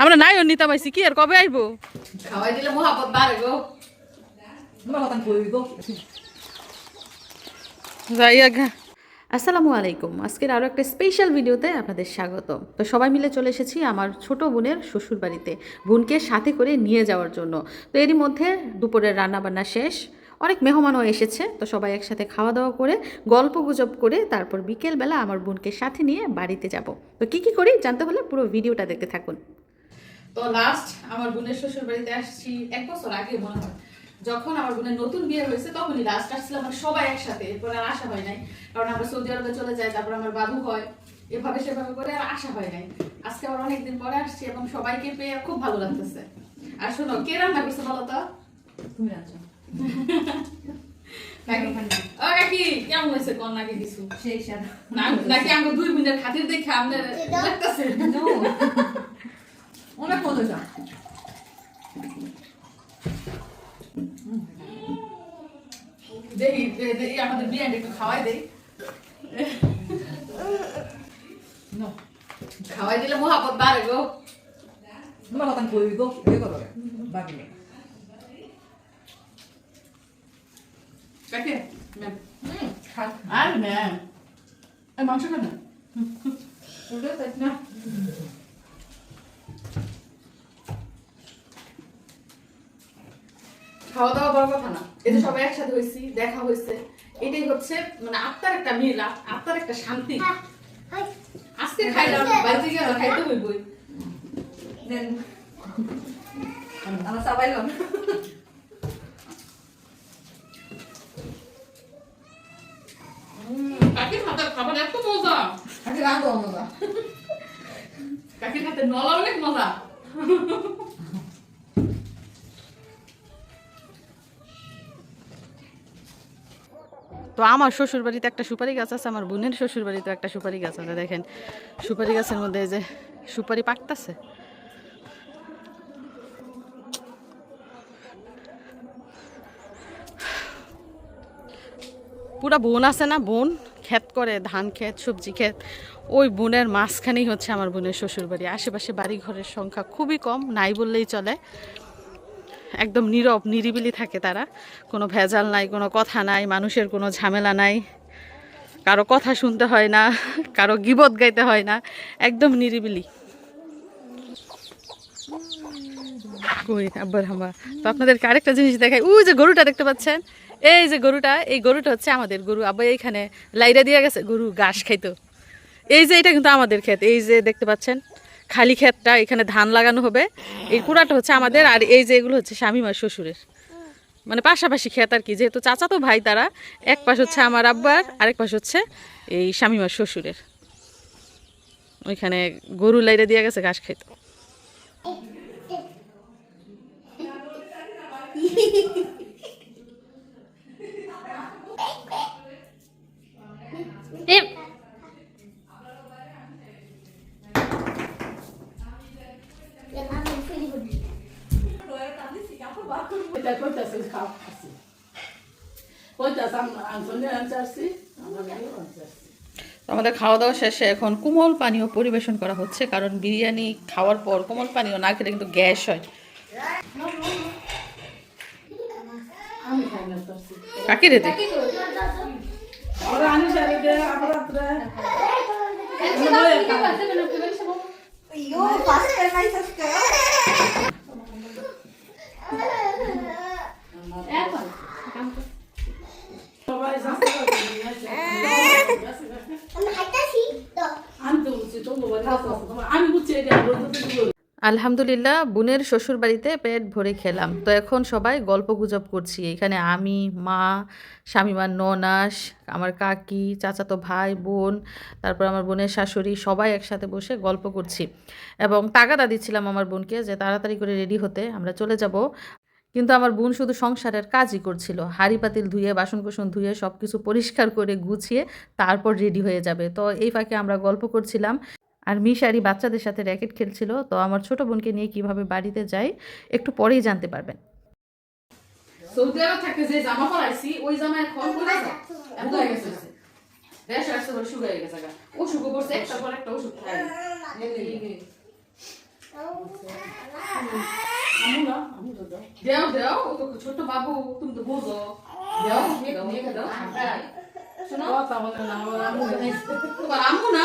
আমরা নাই নিতা পাইছি কি আর কবে আইবো? খাওয়াই দিলে মহাপত বাড়ে গো। যাই আগে আসসালামু আলাইকুম। আজকের আরও একটা স্পেশাল ভিডিওতে আপনাদের স্বাগত তো সবাই মিলে চলে এসেছি আমার ছোট বোনের শ্বশুর বাড়িতে বোনকে সাথে করে নিয়ে যাওয়ার জন্য। তো এরই মধ্যে দুপুরের রান্নাবান্না শেষ। অনেক মেহমানও এসেছে, তো সবাই একসাথে খাওয়া দাওয়া করে, গল্প গুজব করে তারপর বিকেলবেলা আমার বোনকে সাথে নিয়ে বাড়িতে যাব। তো কি কি করি জানতে হলে পুরো ভিডিওটা দেখতে থাকুন। তো লাস্ট আমার বোনের শ্বশুর বাড়িতে আসছি এক বছর আগে মনে হয়। যখন আমার বোনের নতুন বিয়ে হয়েছে তখনই লাস্ট আসছিলাম আমরা সবাই একসাথে, এরপর আর আসা হয় নাই। কারণ আমরা সৌদি আরবে চলে যাই, তারপর আমার বাবু হয়। এভাবে সেভাবে করে আর আসা হয় নাই। আজকে আবার অনেকদিন পরে আসছি এবং সবাইকে পেয়ে খুব ভালো লাগতেছে। আর শোনো, কে রান্না করছে বলো তো? তুমি রাখছো অনেক মজা দেখি আমাদের একটু খাওয়াই দেই No. খাওয়াই দিলে মহাপত বাড়ে গো তোমার কথা কইবি গো এই করো বাকি ম্যাম হুম আর ম্যাম এই মাংস খান না ওটা তাই না খাওয়া দাওয়া বড় কথা না এই যে সবাই একসাথে হয়েছি দেখা হয়েছে এটাই হচ্ছে মানে আত্মার একটা মিল আত্মার একটা শান্তি আজকে খাইলাম বাড়িতে গিয়ে আবার খাইতে হইবই দেন আমার সবাই কাকির হাতের খাবার এত মজা। মজা। কাকির নলা অনেক মজা। তো আমার শ্বশুর বাড়িতে একটা সুপারি গাছ আছে আমার বোনের শ্বশুর বাড়িতে একটা সুপারি গাছ আছে দেখেন। সুপারি গাছের মধ্যে এই যে সুপারি পাকতাছে। পুরা বোন আছে না, বোন ক্ষেত করে, ধান ক্ষেত, সবজি ক্ষেত। ওই বোনের মাঝখানেই হচ্ছে আমার বোনের শ্বশুর বাড়ি আশেপাশে বাড়ি ঘরের সংখ্যা খুবই কম, নাই বললেই চলে। একদম নীরব, নিরিবিলি থাকে তারা। কোনো ভেজাল নাই, কোনো কথা নাই, মানুষের কোনো ঝামেলা নাই। কারও কথা শুনতে হয় না, কারও গিবত গাইতে হয় না, একদম নিরিবিলি। আব্বার হাম্বা তো আপনাদেরকে আরেকটা জিনিস দেখাই। ওই যে গরুটা দেখতে পাচ্ছেন? এই যে গরুটা, এই গরুটা হচ্ছে আমাদের গরু। আব্বা এইখানে লাইরা দিয়ে গেছে, গরু ঘাস খাইতো। এই যে এটা কিন্তু আমাদের ক্ষেত, এই যে দেখতে পাচ্ছেন, খালি ক্ষেতটা, এখানে ধান লাগানো হবে। এই কুড়াটা হচ্ছে আমাদের, আর এই যে এগুলো হচ্ছে স্বামী স্বামীমার শ্বশুরের। মানে পাশাপাশি ক্ষেত আর কি, যেহেতু চাচা তো ভাই তারা, এক পাশ হচ্ছে আমার আব্বার, আরেক পাশ হচ্ছে এই স্বামী স্বামীমার শ্বশুরের। ওইখানে গরু লাইরে দিয়ে গেছে, ঘাস খাইতো। এটা কইতাছে খাও আসি কইতাছে আনসনে আনসারছি আমার গাড়ি আনসারছি আমাদের খাওয়া দাওয়া শেষে এখন কোমল পানীয় পরিবেশন করা হচ্ছে কারণ বিরিয়ানি খাওয়ার পর কোমল পানীয় না খেলে কিন্তু গ্যাস হয়। আমি খাই কাকি রেতে দে আলহামদুলিল্লাহ, বোনের শ্বশুর বাড়িতে পেট ভরে খেলাম। তো এখন সবাই গল্প গুজব করছি। এখানে আমি, মা স্বামীমার ননাস, আমার কাকি, চাচাতো ভাই, বোন, তারপর আমার বোনের শাশুড়ি, সবাই একসাথে বসে গল্প করছি। এবং তাগাদা দিচ্ছিলাম আমার বোনকে যে তাড়াতাড়ি করে রেডি হতে আমরা চলে যাব। কিন্তু আমার বোন শুধু সংসারের কাজই করছিল। হাড়ি পাতিল ধুয়ে বাসন কোসন ধুয়ে সব কিছু পরিষ্কার করে গুছিয়ে তারপর রেডি হয়ে যাবে। তো এই ফাঁকে আমরা গল্প করছিলাম। আর মিশারি বাচ্চাদের সাথে র্যাকেট খেলছিল, তো আমার ছোট বোনকে নিয়ে কীভাবে বাড়িতে যাই একটু পরেই জানতে পারবেন। সৌদি আরব থেকে যে জামা পরাইছি, ওই জামা এখন এত হয়ে গেছে। আসছে বলে পড়ছে একটার পর একটা অসুখ। খাই দেও দেও, ও তো ছোট বাবু, তুমি তো বোঝো। দেও দেও দেও। শোনো। তোমার আম্মু না।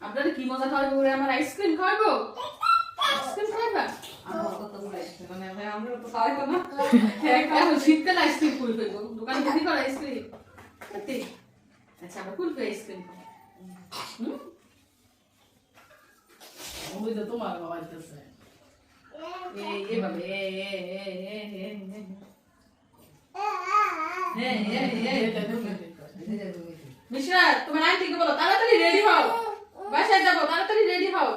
আপনারা কি মজা খাওয়াবো ওরে আমার আইসক্রিম খাওয়াবো? আইসক্রিম খাওয়াবা? শীতকালে আইসক্রিম কুল করব দোকানে বিক্রি করে আইসক্রিম সত্যি? আচ্ছা আবার কুল করে আইসক্রিম হুম? ওই তো তোমার বাবা আইতেছে। এই এভাবে এ এ এ এ এ এ। হ্যাঁ হ্যাঁ হ্যাঁ মিশ্রা তোমার আন্টিকে বলো তাড়াতাড়ি রেডি হও। বাসায় যাব, তাড়াতাড়ি রেডি হও।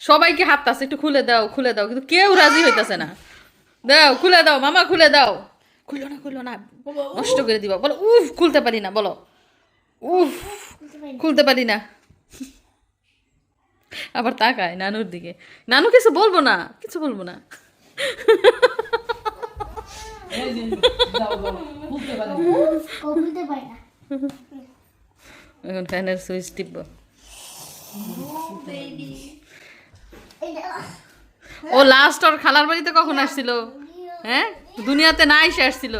সবাইকে হাততাছে, একটু খুলে দাও খুলে দাও, কিন্তু কেউ রাজি হইতাছে না। দাও, খুলে দাও, মামা, খুলে দাও। না না, নষ্ট করে দিবা। বলো, উফ, খুলতে পারি না, বলো। উফ, খুলতে পারি না। আবার তাকায় নানুর দিকে। নানু কিছু বলব না, কিছু বলব না। এখন ফ্যানের সুইচ এটা ও লাস্ট ওর খালার বাড়িতে কখন আসছিল? হ্যাঁ? দুনিয়াতে না এসে আসছিল?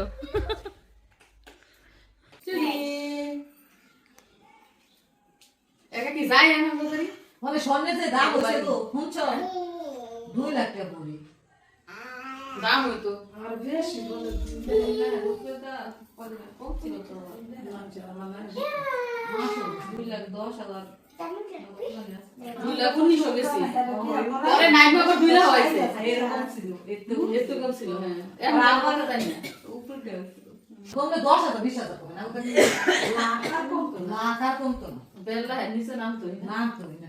মানে দাম দাম হইতো আর বেশি বলে দুই লাখ দশ হাজার দুই লাখ উনিশ পরে নাই বাবা দুই লাখ হয়েছে এরকম ছিল একটু কম ছিল হ্যাঁ এখন দাম জানি না উপরে কমবে দশ হাজার বিশ হাজার কমে না লাখ আর কমতো না লাখ আর কমতো না বেলা নিচে নামতো না তো না